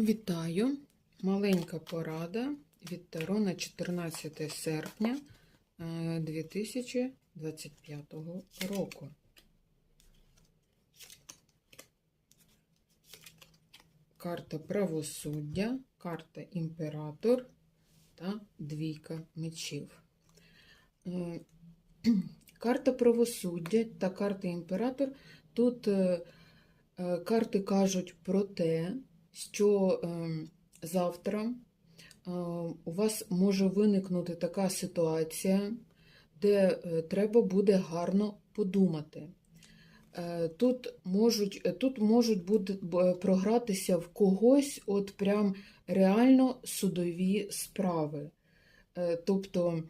Вітаю! Маленька порада від Таро на 14 серпня е, 2025 року. Карта правосуддя, карта імператор та двійка мечів. Е, Карта правосуддя та карта імператор. Тут е, е, карти кажуть про те, що е, завтра е, у вас може виникнути така ситуація, де е, треба буде гарно подумати. Е, Тут можуть, тут можуть бути, програтися в когось от прям реально судові справи. Тобто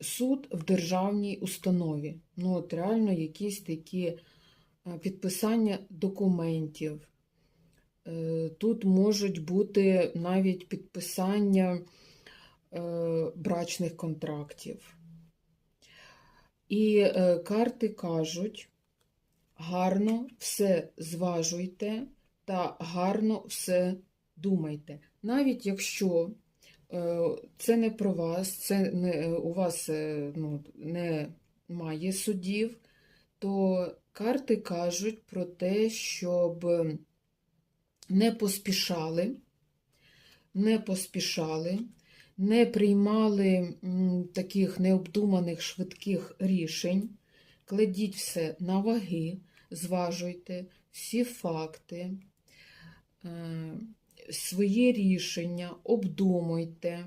суд в державній установі. Ну, от реально якісь такі підписання документів. Е, Тут можуть бути навіть підписання е, брачних контрактів. І е, карти кажуть, гарно все зважуйте та гарно все думайте. Навіть якщо е, це не про вас, це не, е, у вас е, ну, немає судів, то карти кажуть про те, щоб не поспішали, не поспішали, не приймали таких необдуманих швидких рішень. Кладіть все на ваги, зважуйте всі факти, е, свої рішення, обдумуйте,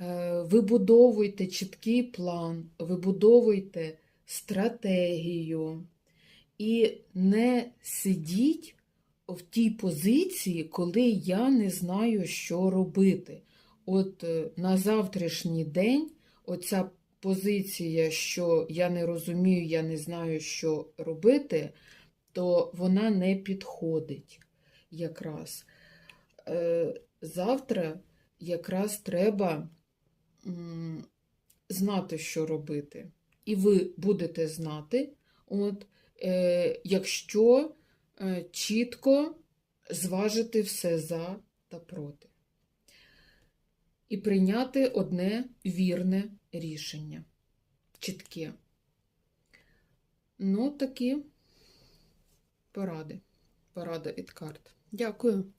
е, вибудовуйте чіткий план, вибудовуйте стратегію і не сидіть в тій позиції, коли я не знаю, що робити. От е, на завтрашній день оця позиція, що я не розумію, я не знаю, що робити, то вона не підходить якраз. Е, Завтра якраз треба знати, що робити. І ви будете знати, от, е, якщо е, чітко зважити все за та проти. І прийняти одне вірне рішення. Чітке. Ну, такі поради. Порада від карт. Дякую.